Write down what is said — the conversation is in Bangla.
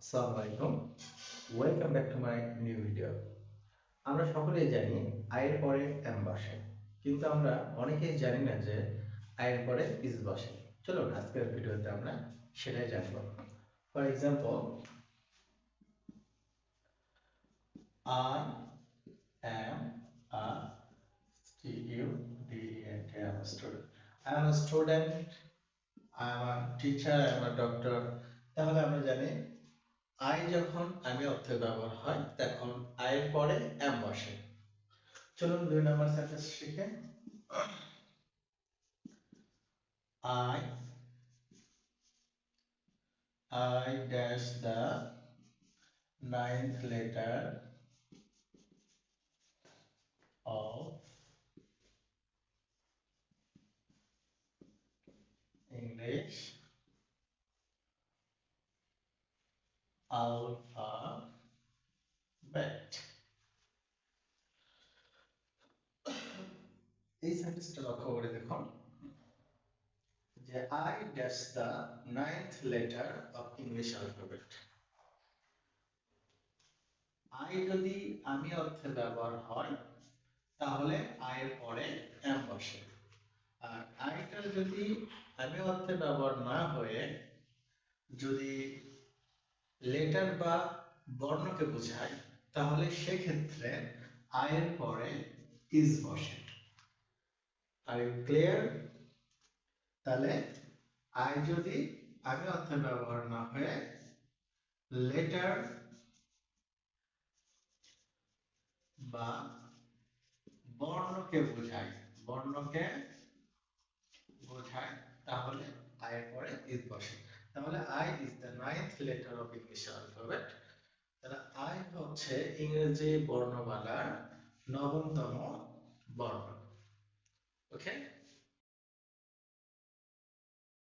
আসসালামু আলাইকুম। Welcome back to my new video আমরা সকলেই জানি আয়ের পরে এম বসে, কিন্তু আমরা অনেকেই জানি না যে আয়ের পরে ইজ বসে। চলুন, আজকের ভিডিওতে আমরা সেটাই জানব। For example I am a student. I am a student. I am a teacher. I am a doctor. তাহলে আমরা জানি আই যখন আমি অর্থে ব্যবহার হয়, তখন আয়ের পরে এম বসে। চলুন দুই নম্বর সেন্টেন্স শিখে। I I dash the ninth letter of English. Alphabet এই সেন্টেন্সটা লক্ষ্য করে দেখুন যে I dash the ninth letter of English alphabet I যদি আমি অর্থে ব্যবহার হয়, তাহলে আয়ের পরে এম বসে। আর আইটা যদি আমি অর্থে ব্যবহার না হয়ে যদি লেটার বা বর্ণকে বোঝায়, তাহলে সেক্ষেত্রে আয়ের পরে ইজ বসে। আর ক্লিয়ার তাহলে আই যদি আমি অর্থে ব্যবহার না হয়ে লেটার বা বর্ণকে বোঝায় বর্ণকে বোঝায়, তাহলে আয়ের পরে ইজ বসে। তাহলে I is the ninth letter of English alphabet তাহলে আই হচ্ছে ইংরেজি বর্ণমালার নবমতম বর্ণ।